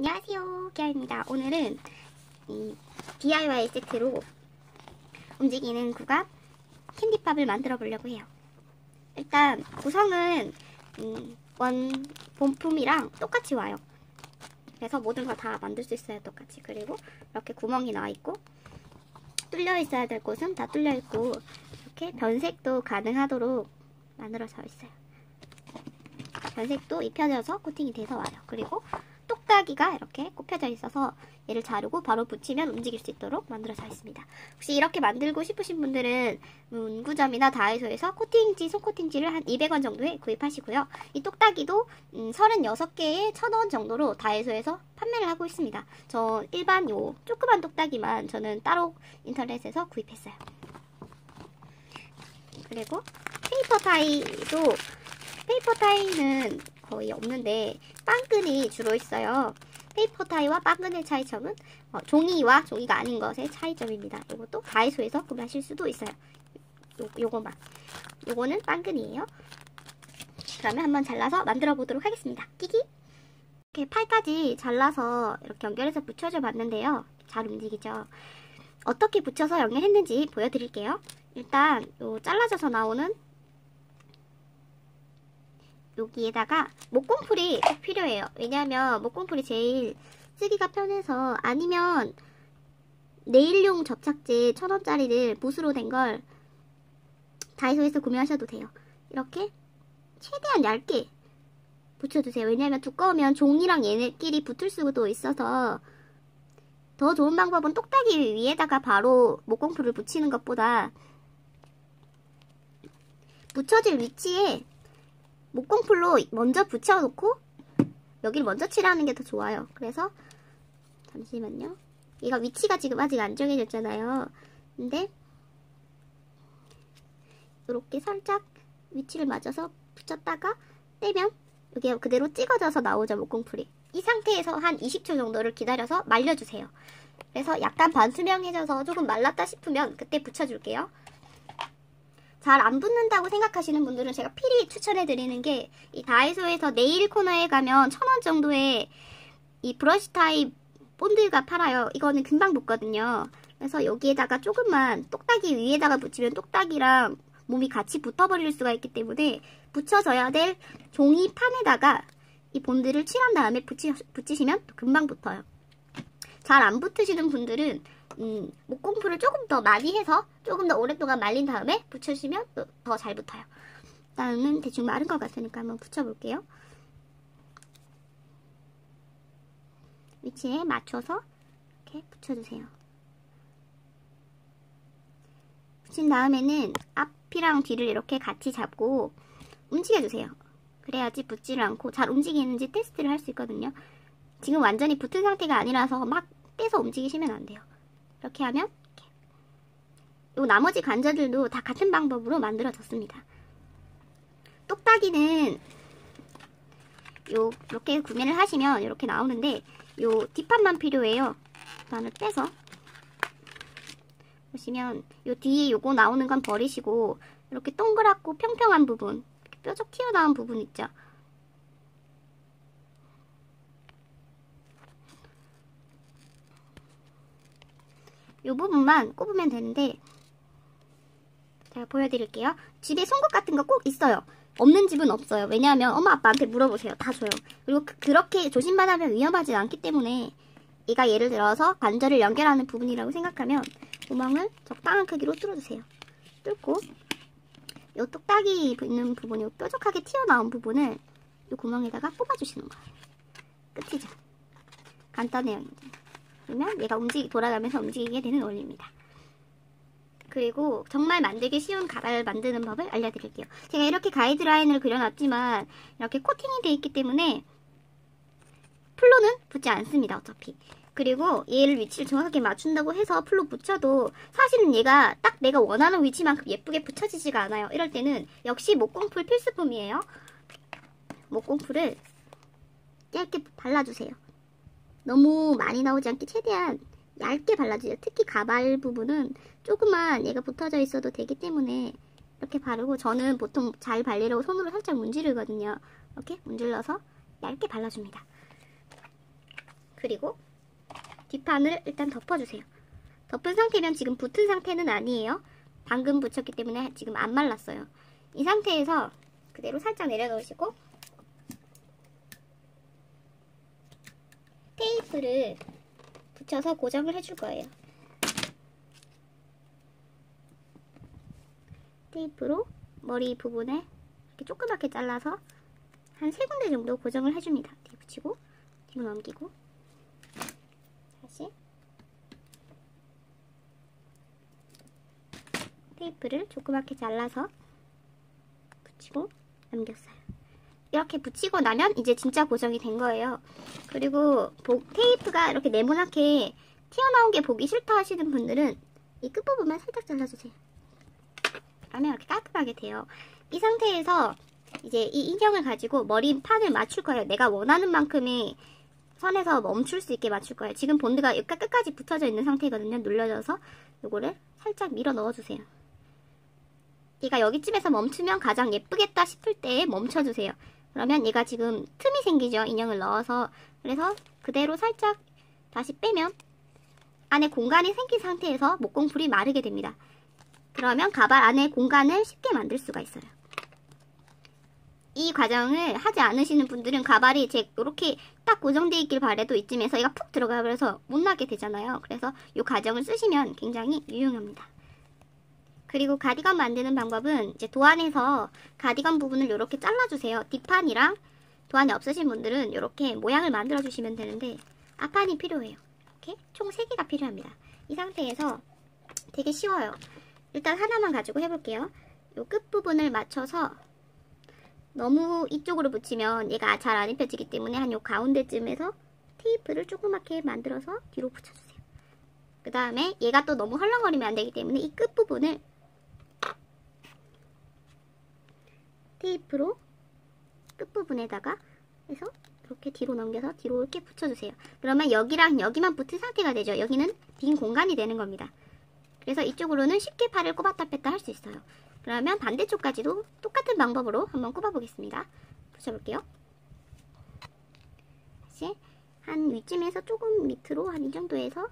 안녕하세요 기아입니다. 오늘은 이 DIY 세트로 움직이는 구갑 캔디팝을 만들어 보려고 해요. 일단 구성은 음, 원 본품이랑 똑같이 와요. 그래서 모든 걸다 만들 수 있어요 똑같이. 그리고 이렇게 구멍이 나와 있고 뚫려 있어야 될 곳은 다 뚫려 있고 이렇게 변색도 가능하도록 만들어져 있어요. 변색도 입혀져서 코팅이 돼서 와요. 그리고 똑딱이가 이렇게 꼽혀져 있어서 얘를 자르고 바로 붙이면 움직일 수 있도록 만들어져 있습니다. 혹시 이렇게 만들고 싶으신 분들은 문구점이나 다이소에서 코팅지, 손코팅지를 한 200원 정도에 구입하시고요. 이 똑딱이도 36개에 음, 1000원 정도로 다이소에서 판매를 하고 있습니다. 저 일반 요 조그만 똑딱이만 저는 따로 인터넷에서 구입했어요. 그리고 페이퍼 타이도 페이퍼 타이는 거의 없는데 빵끈이 주로 있어요. 페이퍼 타이와 빵끈의 차이점은 어, 종이와 종이가 아닌 것의 차이점입니다. 이것도 다이소에서 구매하실 수도 있어요. 요, 요거만. 요거는 빵끈이에요. 그러면 한번 잘라서 만들어 보도록 하겠습니다. 끼기! 이렇게 팔까지 잘라서 이렇게 연결해서 붙여줘 봤는데요. 잘 움직이죠? 어떻게 붙여서 연결했는지 보여드릴게요. 일단 요 잘라져서 나오는 여기에다가 목공풀이 꼭 필요해요. 왜냐하면 목공풀이 제일 쓰기가 편해서 아니면 네일용 접착제 천원짜리를 붓으로 된 걸 다이소에서 구매하셔도 돼요. 이렇게 최대한 얇게 붙여주세요. 왜냐하면 두꺼우면 종이랑 얘네끼리 붙을 수도 있어서 더 좋은 방법은 똑딱이 위에다가 바로 목공풀을 붙이는 것보다 붙여질 위치에 목공풀로 먼저 붙여놓고 여기를 먼저 칠하는 게 더 좋아요. 그래서 잠시만요. 얘가 위치가 지금 아직 안 정해졌잖아요. 근데 이렇게 살짝 위치를 맞춰서 붙였다가 떼면 여기 그대로 찍어져서 나오죠 목공풀이. 이 상태에서 한 20초 정도를 기다려서 말려주세요. 그래서 약간 반수명해져서 조금 말랐다 싶으면 그때 붙여줄게요. 잘 안 붙는다고 생각하시는 분들은 제가 필히 추천해드리는 게 이 다이소에서 네일 코너에 가면 천 원 정도의 이 브러쉬 타입 본드가 팔아요. 이거는 금방 붙거든요. 그래서 여기에다가 조금만 똑딱이 위에다가 붙이면 똑딱이랑 몸이 같이 붙어버릴 수가 있기 때문에 붙여져야 될 종이 판에다가 이 본드를 칠한 다음에 붙이, 붙이시면 금방 붙어요. 잘 안 붙으시는 분들은 음, 목공풀을 조금 더 많이 해서 조금 더 오랫동안 말린 다음에 붙여주시면 더 잘 붙어요. 일단은 대충 마른 것 같으니까 한번 붙여볼게요. 위치에 맞춰서 이렇게 붙여주세요. 붙인 다음에는 앞이랑 뒤를 이렇게 같이 잡고 움직여주세요. 그래야지 붙지를 않고 잘 움직이는지 테스트를 할 수 있거든요. 지금 완전히 붙은 상태가 아니라서 막 떼서 움직이시면 안 돼요. 이렇게 하면. 요 나머지 관자들도 다 같은 방법으로 만들어졌습니다. 똑딱이는 요 이렇게 구매를 하시면 이렇게 나오는데 요 뒷판만 필요해요. 뒷판을 빼서 보시면 요 뒤에 요거 나오는 건 버리시고 이렇게 동그랗고 평평한 부분 뾰족 튀어나온 부분 있죠. 이 부분만 꼽으면 되는데 제가 보여드릴게요. 집에 송곳 같은 거 꼭 있어요. 없는 집은 없어요. 왜냐하면 엄마 아빠한테 물어보세요. 다 줘요. 그리고 그, 렇게 조심만 하면 위험하지 않기 때문에 얘가 예를 들어서 관절을 연결하는 부분이라고 생각하면 구멍을 적당한 크기로 뚫어주세요. 뚫고 이 똑딱이 있는 부분 이 뾰족하게 튀어나온 부분을 이 구멍에다가 뽑아주시는 거예요. 끝이죠. 간단해요. 이제. 그러면 얘가 움직이 돌아가면서 움직이게 되는 원리입니다. 그리고 정말 만들기 쉬운 가발 만드는 법을 알려드릴게요. 제가 이렇게 가이드라인을 그려놨지만 이렇게 코팅이 되어 있기 때문에 플로는 붙지 않습니다. 어차피. 그리고 얘를 위치를 정확하게 맞춘다고 해서 플로 붙여도 사실은 얘가 딱 내가 원하는 위치만큼 예쁘게 붙여지지가 않아요. 이럴 때는 역시 목공풀 필수품이에요. 목공풀을 얇게 발라주세요. 너무 많이 나오지 않게 최대한 얇게 발라주세요. 특히 가발 부분은 조금만 얘가 붙어져 있어도 되기 때문에 이렇게 바르고 저는 보통 잘 발리려고 손으로 살짝 문지르거든요. 이렇게 문질러서 얇게 발라줍니다. 그리고 뒷판을 일단 덮어주세요. 덮은 상태면 지금 붙은 상태는 아니에요. 방금 붙였기 때문에 지금 안 말랐어요. 이 상태에서 그대로 살짝 내려놓으시고 테이프를 붙여서 고정을 해줄 거예요. 테이프로 머리 부분에 이렇게 조그맣게 잘라서 한 세 군데 정도 고정을 해줍니다. 뒤에 붙이고 뒤로 넘기고 다시 테이프를 조그맣게 잘라서 붙이고 넘겼어요. 이렇게 붙이고 나면 이제 진짜 고정이 된 거예요. 그리고 복, 테이프가 이렇게 네모나게 튀어나온 게 보기 싫다 하시는 분들은 이 끝부분만 살짝 잘라주세요. 그러면 이렇게 깔끔하게 돼요. 이 상태에서 이제 이 인형을 가지고 머리 판을 맞출 거예요. 내가 원하는 만큼의 선에서 멈출 수 있게 맞출 거예요. 지금 본드가 여기 끝까지 붙어져 있는 상태거든요. 눌러져서 이거를 살짝 밀어 넣어주세요. 얘가 여기쯤에서 멈추면 가장 예쁘겠다 싶을 때 멈춰주세요. 그러면 얘가 지금 틈이 생기죠. 인형을 넣어서. 그래서 그대로 살짝 다시 빼면 안에 공간이 생긴 상태에서 목공풀이 마르게 됩니다. 그러면 가발 안에 공간을 쉽게 만들 수가 있어요. 이 과정을 하지 않으시는 분들은 가발이 제 이렇게 딱 고정되어 있길 바래도 이쯤에서 얘가 푹 들어가 버려서 못 나게 되잖아요. 그래서 이 과정을 쓰시면 굉장히 유용합니다. 그리고 가디건 만드는 방법은 이제 도안에서 가디건 부분을 이렇게 잘라주세요. 뒷판이랑 도안이 없으신 분들은 이렇게 모양을 만들어 주시면 되는데 앞판이 필요해요. 이렇게 총 3개가 필요합니다. 이 상태에서 되게 쉬워요. 일단 하나만 가지고 해볼게요. 이 끝부분을 맞춰서 너무 이쪽으로 붙이면 얘가 잘 안 입혀지기 때문에 한 요 가운데쯤에서 테이프를 조그맣게 만들어서 뒤로 붙여주세요. 그 다음에 얘가 또 너무 헐렁거리면 안 되기 때문에 이 끝부분을 테이프로 끝부분에다가 해서 이렇게 뒤로 넘겨서 뒤로 이렇게 붙여주세요. 그러면 여기랑 여기만 붙은 상태가 되죠. 여기는 빈 공간이 되는 겁니다. 그래서 이쪽으로는 쉽게 팔을 꼽았다 뺐다 할 수 있어요. 그러면 반대쪽까지도 똑같은 방법으로 한번 꼽아보겠습니다. 붙여볼게요. 다시 한 위쯤에서 조금 밑으로 한 이 정도에서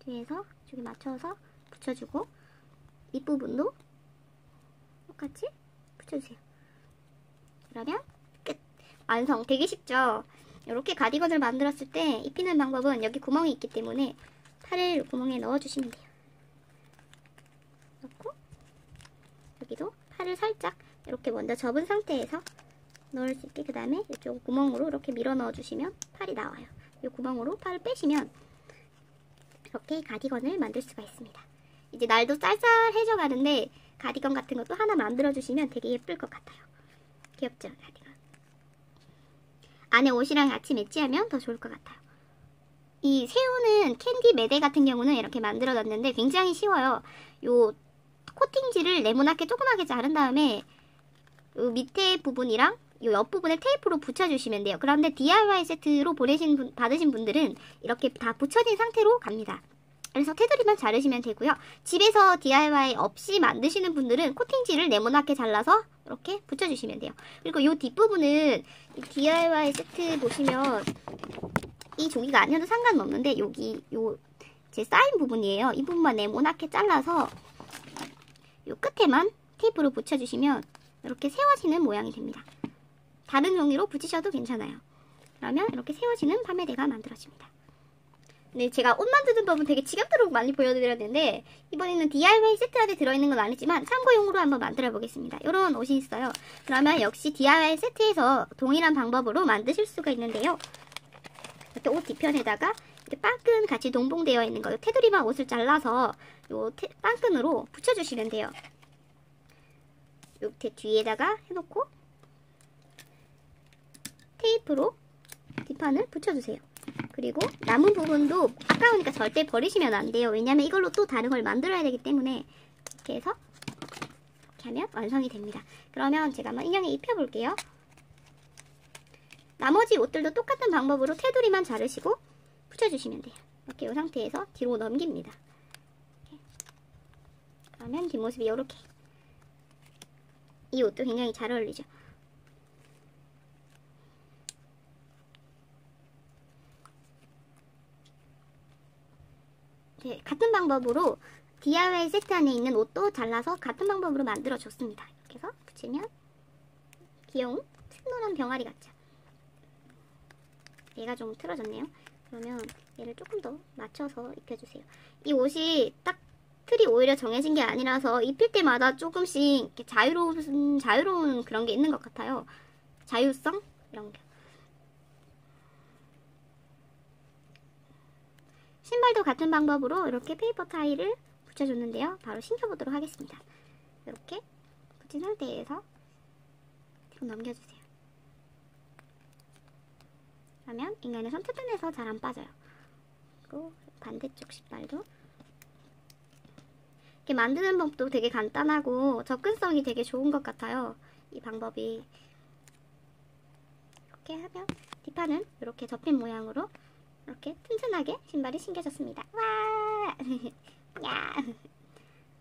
뒤에서 저기 맞춰서 붙여주고 윗부분도 똑같이 붙여주세요. 그러면 끝! 완성! 되게 쉽죠? 이렇게 가디건을 만들었을 때 입히는 방법은 여기 구멍이 있기 때문에 팔을 구멍에 넣어주시면 돼요. 넣고 여기도 팔을 살짝 이렇게 먼저 접은 상태에서 넣을 수 있게 그 다음에 이쪽 구멍으로 이렇게 밀어 넣어주시면 팔이 나와요. 이 구멍으로 팔을 빼시면 이렇게 가디건을 만들 수가 있습니다. 이제 날도 쌀쌀해져 가는데 가디건 같은 것도 하나 만들어주시면 되게 예쁠 것 같아요. 귀엽죠? 가디건. 안에 옷이랑 같이 매치하면 더 좋을 것 같아요. 이 새우는 캔디 매대 같은 경우는 이렇게 만들어놨는데 굉장히 쉬워요. 요 코팅지를 네모나게 조그맣게 자른 다음에 요 밑에 부분이랑 요 옆부분에 테이프로 붙여주시면 돼요. 그런데 DIY 세트로 보내신 분, 받으신 분들은 이렇게 다 붙여진 상태로 갑니다. 그래서 테두리만 자르시면 되고요. 집에서 DIY 없이 만드시는 분들은 코팅지를 네모나게 잘라서 이렇게 붙여주시면 돼요. 그리고 이 뒷부분은 DIY 세트 보시면 이 종이가 아니어도 상관 없는데 여기 요 제 사인 부분이에요. 이 부분만 네모나게 잘라서 요 끝에만 테이프로 붙여주시면 이렇게 세워지는 모양이 됩니다. 다른 종이로 붙이셔도 괜찮아요. 그러면 이렇게 세워지는 판매대가 만들어집니다. 네, 제가 옷 만드는 법은 되게 지겹도록 많이 보여드렸는데 이번에는 DIY 세트 안에 들어있는 건 아니지만 참고용으로 한번 만들어 보겠습니다. 이런 옷이 있어요. 그러면 역시 DIY 세트에서 동일한 방법으로 만드실 수가 있는데요. 이렇게 옷 뒤편에다가 이렇게 빵끈 같이 동봉되어 있는 거 테두리만 옷을 잘라서 요 테, 빵끈으로 붙여주시면 돼요. 이렇게 뒤에다가 해놓고 테이프로 뒷판을 붙여주세요. 그리고 남은 부분도 아까우니까 절대 버리시면 안 돼요. 왜냐면 이걸로 또 다른 걸 만들어야 되기 때문에 이렇게 해서 이렇게 하면 완성이 됩니다. 그러면 제가 한번 인형에 입혀볼게요. 나머지 옷들도 똑같은 방법으로 테두리만 자르시고 붙여주시면 돼요. 이렇게 이 상태에서 뒤로 넘깁니다. 이렇게. 그러면 뒷모습이 이렇게 이 옷도 굉장히 잘 어울리죠. 네, 같은 방법으로 DIY 세트 안에 있는 옷도 잘라서 같은 방법으로 만들어줬습니다. 이렇게 해서 붙이면 귀여운 샛노란 병아리 같죠? 얘가 좀 틀어졌네요. 그러면 얘를 조금 더 맞춰서 입혀주세요. 이 옷이 딱 틀이 오히려 정해진 게 아니라서 입힐 때마다 조금씩 이렇게 자유로운, 자유로운 그런 게 있는 것 같아요. 자유성? 이런 게. 신발도 같은 방법으로 이렇게 페이퍼 타일을 붙여줬는데요. 바로 신겨보도록 하겠습니다. 이렇게 붙인 상태에서 뒤로 넘겨주세요. 그러면 인간의 손 튼튼해서 잘 안 빠져요. 그리고 반대쪽 신발도 이렇게 만드는 법도 되게 간단하고 접근성이 되게 좋은 것 같아요. 이 방법이 이렇게 하면 뒷판은 이렇게 접힌 모양으로 이렇게 튼튼하게 신발이 신겨졌습니다. 와! 야!